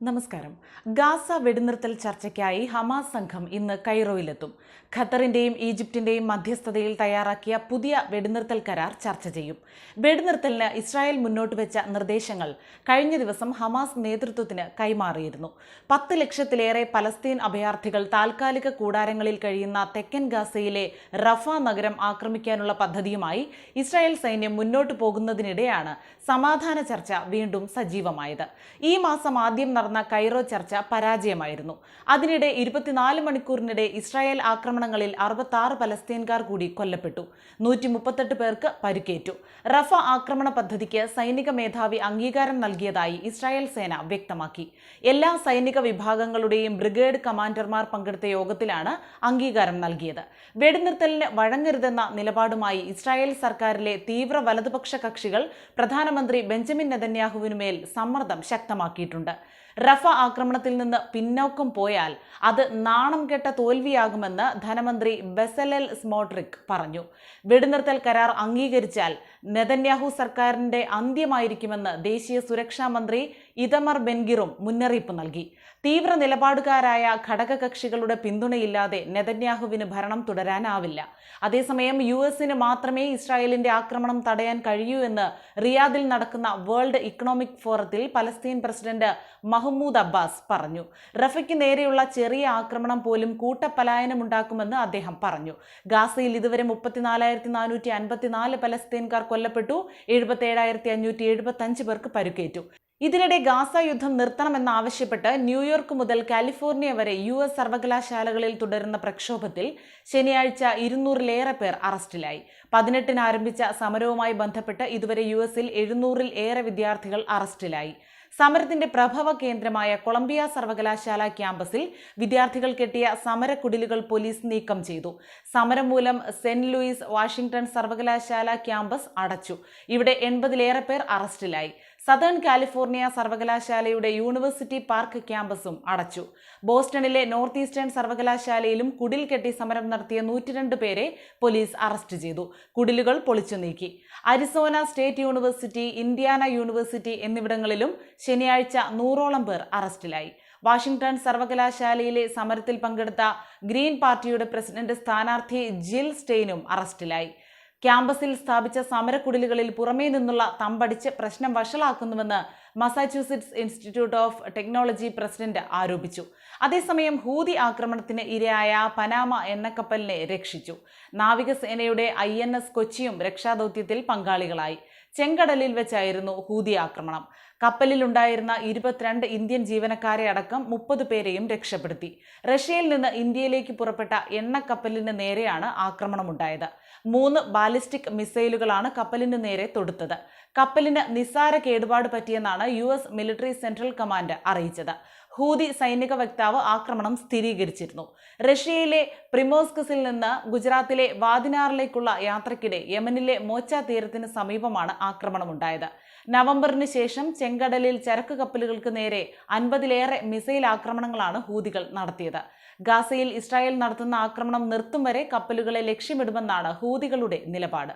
നമസ്കാരം. ഗാസ വെടിനിർത്തൽ ചർച്ചയ്ക്കായി ഹമാസ് സംഘം ഇന്ന് കൈറോയിലെത്തും. ഖത്തറിന്റെയും ഈജിപ്തിന്റെയും മധ്യസ്ഥതയിൽ തയ്യാറാക്കിയ പുതിയ വെടിനിർത്തൽ കരാർ ചർച്ച ചെയ്യും. വെടിനിർത്തലിന് ഇസ്രായേൽ മുന്നോട്ട് വെച്ച നിർദ്ദേശങ്ങൾ കഴിഞ്ഞ ദിവസം ഹമാസ് നേതൃത്വത്തിന് കൈമാറിയിരുന്നു. പത്ത് ലക്ഷത്തിലേറെ പലസ്തീൻ അഭയാർത്ഥികൾ താൽക്കാലിക കൂടാരങ്ങളിൽ കഴിയുന്ന തെക്കൻ ഗാസയിലെ റഫ നഗരം ആക്രമിക്കാനുള്ള പദ്ധതിയുമായി ഇസ്രായേൽ സൈന്യം മുന്നോട്ട് പോകുന്നതിനിടെയാണ് സമാധാന ചർച്ച വീണ്ടും സജീവമായത്. ഈ മാസം ആദ്യം നടന്ന കൈറോ ചർച്ച പരാജയമായിരുന്നു. അതിനിടെ ഇരുപത്തിനാല് മണിക്കൂറിനിടെ ഇസ്രായേൽ ആക്രമണങ്ങളിൽ അറുപത്താറ് പലസ്തീൻകാർ കൂടി കൊല്ലപ്പെട്ടു. നൂറ്റി മുപ്പത്തെട്ട് പേർക്ക് പരിക്കേറ്റു. റഫ ആക്രമണ പദ്ധതിക്ക് സൈനിക മേധാവി അംഗീകാരം നൽകിയതായി ഇസ്രായേൽ സേന വ്യക്തമാക്കി. എല്ലാ സൈനിക വിഭാഗങ്ങളുടെയും ബ്രിഗേഡ് കമാൻഡർമാർ പങ്കെടുത്ത യോഗത്തിലാണ് അംഗീകാരം നൽകിയത്. വെടിനിർത്തലിന് വഴങ്ങരുതെന്ന നിലപാടുമായി ഇസ്രായേൽ സർക്കാരിലെ തീവ്ര വലതുപക്ഷ കക്ഷികൾ പ്രധാനമന്ത്രി ബെഞ്ചമിൻ നെതന്യാഹുവിനുമേൽ സമ്മർദ്ദം ശക്തമാക്കിയിട്ടുണ്ട്. റഫ ആക്രമണത്തിൽ നിന്ന് പിന്നോക്കം പോയാൽ അത് നാണം കെട്ട തോൽവിയാകുമെന്ന് ധനമന്ത്രി ബെസലൽ സ്മോട്രിക് പറഞ്ഞു. വെടിനിർത്തൽ കരാർ അംഗീകരിച്ചാൽ നെതന്യാഹു സർക്കാരിന്റെ അന്ത്യമായിരിക്കുമെന്ന് ദേശീയ സുരക്ഷാ മന്ത്രി ഇതമർ ബെൻഗിറും മുന്നറിയിപ്പ് നൽകി. തീവ്ര നിലപാടുകാരായ ഘടകകക്ഷികളുടെ പിന്തുണയില്ലാതെ നെതന്യാഹുവിന് ഭരണം തുടരാനാവില്ല. അതേസമയം യു എസിന് മാത്രമേ ഇസ്രായേലിന്റെ ആക്രമണം തടയാൻ കഴിയൂ എന്ന് റിയാദിൽ നടക്കുന്ന വേൾഡ് ഇക്കണോമിക് ഫോറത്തിൽ പലസ്തീൻ പ്രസിഡന്റ് മഹ്മൂദ് അബ്ബാസ് പറഞ്ഞു. റഫയ്ക്ക് നേരെയുള്ള ചെറിയ ആക്രമണം പോലും കൂട്ടപ്പലായനമുണ്ടാക്കുമെന്ന് അദ്ദേഹം പറഞ്ഞു. ഗാസയിൽ ഇതുവരെ മുപ്പത്തിനാലായിരത്തി നാനൂറ്റി അൻപത്തിനാല് പലസ്തീൻകാർ കൊല്ലപ്പെട്ടു. എഴുപത്തേഴായിരത്തി അഞ്ഞൂറ്റി എഴുപത്തി അഞ്ച് പേർക്ക് പരുക്കേറ്റു. ഇതിനിടെ ഗാസ യുദ്ധം നിർത്തണമെന്നാവശ്യപ്പെട്ട് ന്യൂയോർക്ക് മുതൽ കാലിഫോർണിയ വരെ യു എസ് സർവകലാശാലകളിൽ തുടരുന്ന പ്രക്ഷോഭത്തിൽ ശനിയാഴ്ച ഇരുന്നൂറിലേറെ പേർ അറസ്റ്റിലായി. പതിനെട്ടിന് ആരംഭിച്ച സമരവുമായി ബന്ധപ്പെട്ട് ഇതുവരെ യു എസിൽ എഴുന്നൂറിൽ ഏറെ വിദ്യാർത്ഥികൾ അറസ്റ്റിലായി. സമരത്തിന്റെ പ്രഭവ കേന്ദ്രമായ കൊളംബിയ സർവകലാശാല ക്യാമ്പസിൽ വിദ്യാർത്ഥികൾ കെട്ടിയ സമരക്കുടിലുകൾ പോലീസ് നീക്കം ചെയ്തു. സമരം മൂലം സെന്റ് ലൂയിസ് വാഷിംഗ്ടൺ സർവകലാശാല ക്യാമ്പസ് അടച്ചു. ഇവിടെ എൺപതിലേറെ പേർ അറസ്റ്റിലായി. സദേൺ കാലിഫോർണിയ സർവകലാശാലയുടെ യൂണിവേഴ്സിറ്റി പാർക്ക് ക്യാമ്പസും അടച്ചു. ബോസ്റ്റണിലെ നോർത്ത് ഈസ്റ്റേൺ സർവകലാശാലയിലും കുടിൽ കെട്ടി സമരം നടത്തിയ നൂറ്റിരണ്ട് പേരെ പോലീസ് അറസ്റ്റ് ചെയ്തു. കുടിലുകൾ പൊളിച്ചു നീക്കി. Arizona state university Indiana university എന്നിവിടങ്ങളിലും ശനിയാഴ്ച നൂറോളം പേർ അറസ്റ്റിലായി. വാഷിംഗ്ടൺ സർവകലാശാലയിലെ സമരത്തിൽ പങ്കെടുത്ത ഗ്രീൻ പാർട്ടിയുടെ പ്രസിഡന്റ് സ്ഥാനാർത്ഥി ജിൽ സ്റ്റെയിനും അറസ്റ്റിലായി. ക്യാമ്പസിൽ സ്ഥാപിച്ച സമരക്കുടിലുകളിൽ പുറമേ നിന്നുള്ള തമ്പടിച്ച് പ്രശ്നം വഷളാക്കുന്നുവെന്ന് Massachusetts Institute of Technology president ആരോപിച്ചു. അതേസമയം ഹൂതി ആക്രമണത്തിന് ഇരയായ പനാമ എണ്ണക്കപ്പലിനെ രക്ഷിച്ചു. നാവികസേനയുടെ ഐ എൻ എസ് കൊച്ചിയും രക്ഷാദൗത്യത്തിൽ പങ്കാളികളായി. ചെങ്കടലിൽ വെച്ചായിരുന്നു ഹൂതി ആക്രമണം. കപ്പലിലുണ്ടായിരുന്ന ഇരുപത്തിരണ്ട് ഇന്ത്യൻ ജീവനക്കാരെ അടക്കം മുപ്പത് പേരെയും രക്ഷപ്പെടുത്തി. റഷ്യയിൽ നിന്ന് ഇന്ത്യയിലേക്ക് പുറപ്പെട്ട എണ്ണക്കപ്പലിന് നേരെയാണ് ആക്രമണമുണ്ടായത്. മൂന്ന് ബാലിസ്റ്റിക് മിസൈലുകളാണ് കപ്പലിന് നേരെ തൊടുത്തത്. കപ്പലിന് നിസ്സാര കേടുപാട് പറ്റിയെന്നാണ് U S military central command അറിയിച്ചത്. ഹൂതി സൈനിക വക്താവ് ആക്രമണം സ്ഥിരീകരിച്ചിരുന്നു. റഷ്യയിലെ പ്രിമോസ്കസിൽ നിന്ന് ഗുജറാത്തിലെ വാദിനാറിലേക്കുള്ള യാത്രക്കിടെ യമനിലെ മോച്ച തീരത്തിന് സമീപമാണ് ആക്രമണമുണ്ടായത്. നവംബറിന് ശേഷം ചെങ്കടലിൽ ചരക്ക് കപ്പലുകൾക്ക് നേരെ അൻപതിലേറെ മിസൈൽ ആക്രമണങ്ങളാണ് ഹൂതികൾ നടത്തിയത്. ഗാസയിൽ ഇസ്രായേൽ നടത്തുന്ന ആക്രമണം നിർത്തും വരെ കപ്പലുകളെ ലക്ഷ്യമിടുമെന്നാണ് ഹൂതികളുടെ നിലപാട്.